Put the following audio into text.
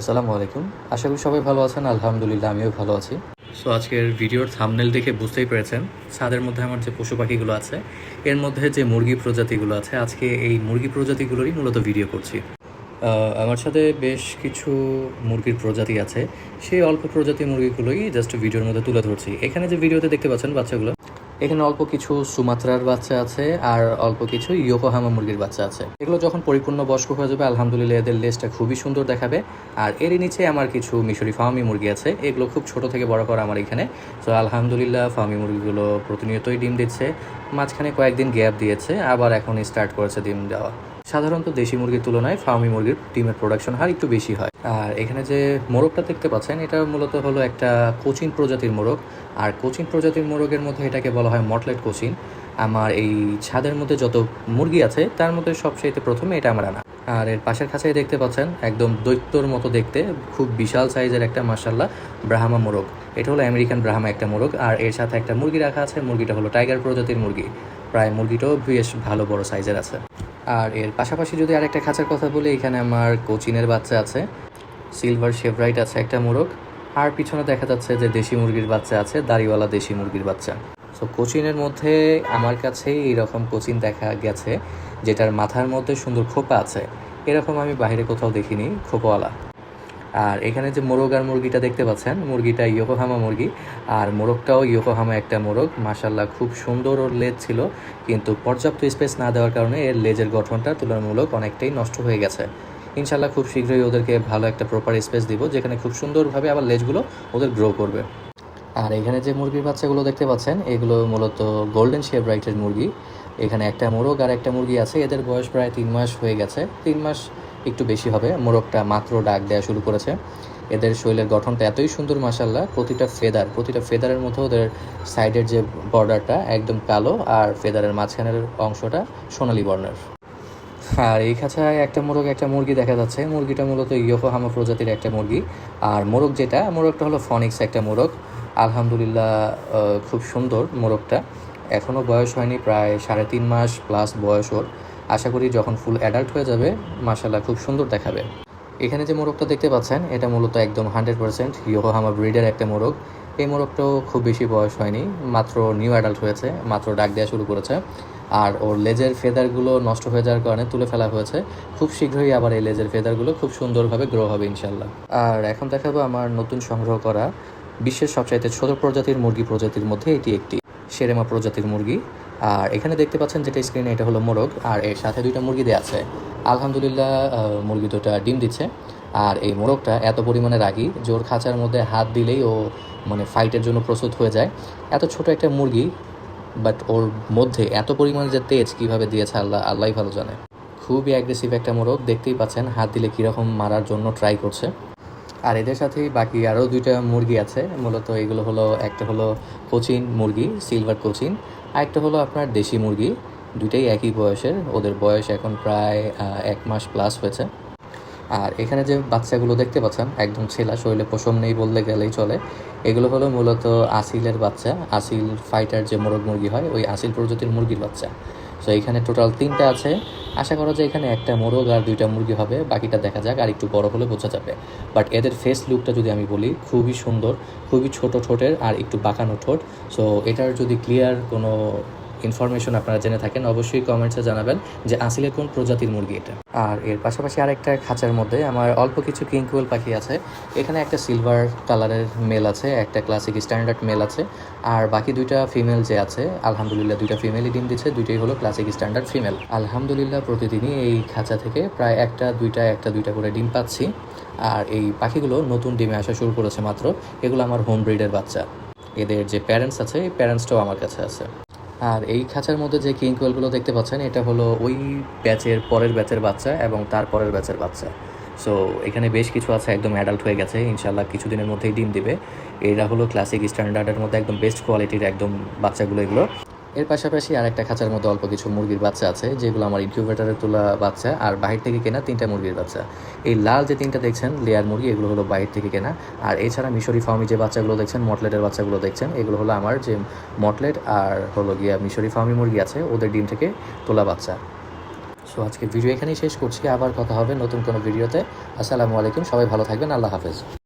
আসসালামু আলাইকুম। আশা করি সবাই ভালো আছেন, আলহামদুলিল্লাহ আমিও ভালো আছি। সো আজকের ভিডিওর থামনেল দেখে বুঝতেই পেরেছেন, ছাদের মধ্যে আমার যে পশু পাখিগুলো আছে, এর মধ্যে যে মুরগি প্রজাতিগুলো আছে, আজকে এই মুরগি প্রজাতিগুলোরই মূলত ভিডিও করছি। আমার সাথে বেশ কিছু মুরগির প্রজাতি আছে, সেই অল্প প্রজাতির মুরগিগুলোই জাস্ট ভিডিওর মধ্যে তুলে ধরছি। এখানে যে ভিডিওতে দেখতে পাচ্ছেন বাচ্চাগুলো এখানে অল্প কিছু সুমাত্রার বাচ্চা আছে আর অল্প কিছু ইয়োকোহামা মুরগির বাচ্চা আছে। এগুলো যখন পরিপূর্ণ বয়স্ক হয়ে যাবে, আলহামদুলিল্লাহ এদের লেজটা খুবই সুন্দর দেখাবে। আর এরই নিচে আমার কিছু মিশরি ফার্মি মুরগি আছে। এগুলো খুব ছোট থেকে বড় করা আমার এখানে। তো আলহামদুলিল্লাহ ফার্মি মুরগিগুলো প্রতিনিয়তই ডিম দিচ্ছে। মাঝখানে কয়েকদিন গ্যাপ দিয়েছে, আবার এখন স্টার্ট করেছে ডিম দেওয়া। সাধারণত দেশি মুরগির তুলনায় ফার্মি মুরগির ডিমের প্রোডাকশন হার একটু বেশি হয়। আর এখানে যে মোরগটা দেখতে পাচ্ছেন, এটা মূলত হলো একটা কোচিন প্রজাতির মোরগ। আর কোচিন প্রজাতির মোরগের মধ্যে এটাকে বলা হয় মটলেট কোচিন। আমার এই ছাদের মধ্যে যত মুরগি আছে, তার মধ্যে সবচেয়ে প্রথমে এটা আমার আনা। আর এর পাশের খাঁচায় দেখতে পাচ্ছেন, একদম দৈত্যর মতো দেখতে, খুব বিশাল সাইজের একটা মার্শাল্লাহ ব্রাহ্মা মোরগ। এটা হলো আমেরিকান ব্রাহ্মা একটা মোরগ। আর এর সাথে একটা মুরগি রাখা আছে, মুরগিটা হলো টাইগার প্রজাতির মুরগি। প্রায় মুরগিটাও বেশ ভালো বড় সাইজের আছে। আর এর পাশাপাশি যদি আরেকটা খাঁচার কথা বলি, এখানে আমার কোচিনের বাচ্চা আছে। সিলভার শেভরাইট আছে একটা মোরগ। আর পিছনে দেখা যাচ্ছে যে দেশি মুরগির বাচ্চা আছে, দাড়িওয়ালা দেশি মুরগির বাচ্চা। সো কোচিনের মধ্যে আমার কাছে এইরকম কোচিন দেখা গেছে, যেটার মাথার মধ্যে সুন্দর খোপা আছে। এরকম আমি বাইরে কোথাও দেখিনি, খোপাওয়ালা। আর এখানে যে মোরগ আর মুরগিটা দেখতে পাচ্ছেন, মুরগিটা ইয়োকোহামা মুরগি, আর মোরগটাও ইয়োকোহামা একটা মোরগ। মাসাল্লাহ খুব সুন্দর ওর লেজ ছিল, কিন্তু পর্যাপ্ত স্পেস না দেওয়ার কারণে এর লেজের গঠনটা তুলনামূলক অনেকটাই নষ্ট হয়ে গেছে। ইনশাল্লাহ খুব শীঘ্রই ওদেরকে ভালো একটা প্রপার স্পেস দিব, যেখানে খুব সুন্দরভাবে আবার লেজগুলো ওদের গ্রো করবে। আর এখানে যে মুরগির বাচ্চাগুলো দেখতে পাচ্ছেন, এগুলো মূলত গোল্ডেন শেপ রাইটের মুরগি। এখানে একটা মোরগ আর একটা মুরগি আছে, এদের বয়স প্রায় তিন মাস হয়ে গেছে। তিন মাস একটু বেশি হবে। মোরগটা মাত্র ডাক দেওয়া শুরু করেছে। এদের শরীরের গঠনটা এতই সুন্দর মাসাল্লাহ প্রতিটা ফেদার প্রতিটা ফেদারের মধ্যে ওদের সাইডের যে বর্ডারটা একদম কালো আর ফেদারের মাঝখানের অংশটা সোনালী বর্ণের। আর এই খাঁচায় একটা মোরগ, একটা মুরগি দেখা যাচ্ছে। মুরগিটা মূলত ইয়োকোহামা প্রজাতির একটা মুরগি। আর মোরগ যেটা, মোরগটা হলো ফনিক্স একটা মোরগ। আলহামদুলিল্লাহ খুব সুন্দর মোরগটা। এখনও বয়স হয়নি, প্রায় সাড়ে তিন মাস প্লাস বয়স ওর। আশা করি যখন ফুল অ্যাডাল্ট হয়ে যাবে মাসাল্লাহ খুব সুন্দর দেখাবে। এখানে যে মোরগটা দেখতে পাচ্ছেন, এটা মূলত একদম হান্ড্রেড পার্সেন্ট ইয়োকোহামা ব্রিডের একটা মোরগ। এই মোরগটাও খুব বেশি বয়স হয়নি, মাত্র নিউ অ্যাডাল্ট হয়েছে, মাত্র ডাক দেওয়া শুরু করেছে। আর ওর লেজের ফেদারগুলো নষ্ট হয়ে যাওয়ার কারণে তুলে ফেলা হয়েছে। খুব শীঘ্রই আবার এই লেজের ফেদারগুলো খুব সুন্দরভাবে গ্রো হবে ইনশাল্লাহ আর এখন দেখাবো আমার নতুন সংগ্রহ করা বিশ্বের সবচাইতে ছোট প্রজাতির মুরগি প্রজাতির মধ্যে এটি একটি। সেরেমা প্রজাতির মুরগি। আর এখানে দেখতে পাচ্ছেন যেটা স্ক্রিনে এটা হলো মোরগ, আর এর সাথে দুইটা মুরগি দেওয়া আছে। আলহামদুলিল্লাহ মুরগি দুটা ডিম দিচ্ছে। আর এই মোরগটা এত পরিমাণে রাগি ওর খাঁচার মধ্যে হাত দিলেই ও মানে ফাইটের জন্য প্রস্তুত হয়ে যায়। এত ছোট একটা মুরগি বাট ওর মধ্যে এত পরিমাণে যে তেজ কীভাবে দিয়েছে আল্লাহ, আল্লাহই ভালো জানে। খুবই অ্যাগ্রেসিভ একটা মোরগ, দেখতেই পাচ্ছেন হাত দিলে কীরকম মারার জন্য ট্রাই করছে। আর এদের সাথেই বাকি আরও দুইটা মুরগি আছে। মূলত এগুলো হলো, একটা হলো কোচিন মুরগি, সিলভার কোচিন, আর একটা হলো আপনার দেশি মুরগি। দুইটাই একই বয়সের, ওদের বয়স এখন প্রায় এক মাস প্লাস হয়েছে। আর এখানে যে বাচ্চাগুলো দেখতে পাচ্ছেন, একদম ছেলা শরীরে পশম নেই বললে গেলেই চলে। এগুলো হলো মূলত আসিলের বাচ্চা, আসিল ফাইটার যে মোরগ মুরগি হয়, ওই আসিল প্রজাতির মুরগির বাচ্চা। সো এখানে টোটাল তিনটা আছে। আশা করা যায় এখানে একটা মোরগ আর দুইটা মুরগি হবে। বাকিটা দেখা যাক, আর একটু বড় হলে বোঝা যাবে। বাট এদের ফেস লুকটা যদি আমি বলি, খুবই সুন্দর, খুবই ছোট ঠোঁটের আর একটু বাঁকানো ঠোঁট। সো এটার যদি ক্লিয়ার কোনো ইনফরমেশন আপনারা জেনে থাকেন, অবশ্যই কমেন্টসে জানাবেন যে আসিলের কোন প্রজাতির মুরগি এটা। আর এর পাশাপাশি আরেকটা খাঁচার মধ্যে আমার অল্প কিছু কিংকুয়েল পাখি আছে। এখানে একটা সিলভার কালারের মেল আছে, একটা ক্লাসিক স্ট্যান্ডার্ড মেল আছে, আর বাকি দুইটা ফিমেল যে আছে, আলহামদুলিল্লাহ দুইটা ফিমেলই ডিম দিচ্ছে, দুইটাই হলো ক্লাসিক স্ট্যান্ডার্ড ফিমেল আলহামদুলিল্লাহ প্রতিদিনই এই খাঁচা থেকে প্রায় একটা, দুইটা একটা, দুইটা করে ডিম পাচ্ছি। আর এই পাখিগুলো নতুন ডিমে আসা শুরু করেছে মাত্র। এগুলো আমার হোম ব্রিডের বাচ্চা। এদের যে প্যারেন্টস আছে, এই প্যারেন্টসটাও আমার কাছে আছে। আর এই খাঁচার মধ্যে যে কিং কোয়েলগুলো দেখতে পাচ্ছেন, এটা হলো ওই ব্যাচের পরের ব্যাচের বাচ্চা এবং তার পরের ব্যাচের বাচ্চা। সো এখানে বেশ কিছু আছে, একদম অ্যাডাল্ট হয়ে গেছে। ইনশাল্লাহ কিছুদিনের মধ্যেই ডিম দিবে। এরা হলো ক্লাসিক স্ট্যান্ডার্ডের মধ্যে একদম বেস্ট কোয়ালিটির একদম বাচ্চাগুলো এগুলো। এর পাশাপাশি আরেকটা খাঁচার মধ্যে অল্প কিছু মুরগির বাচ্চা আছে, যেগুলো আমার ইনকিউবেটারে তোলা বাচ্চা, আর বাহির থেকে কেনা তিনটা মুরগির বাচ্চা। এই লাল যে তিনটা দেখছেন লেয়ার মুরগি, এগুলো হলো বাহির থেকে কেনা। আর এছাড়া মিশরি ফার্মি যে বাচ্চাগুলো দেখছেন, মটলেটের বাচ্চাগুলো দেখছেন, এগুলো হলো আমার যে মটলেট আর হলো গিয়া মিশরি ফার্মি মুরগি আছে, ওদের ডিম থেকে তোলা বাচ্চা। সো আজকে ভিডিও এখানেই শেষ করছি, আবার কথা হবে নতুন কোনো ভিডিওতে আসসালামু আলাইকুম, সবাই ভালো থাকবেন, আল্লাহ হাফেজ।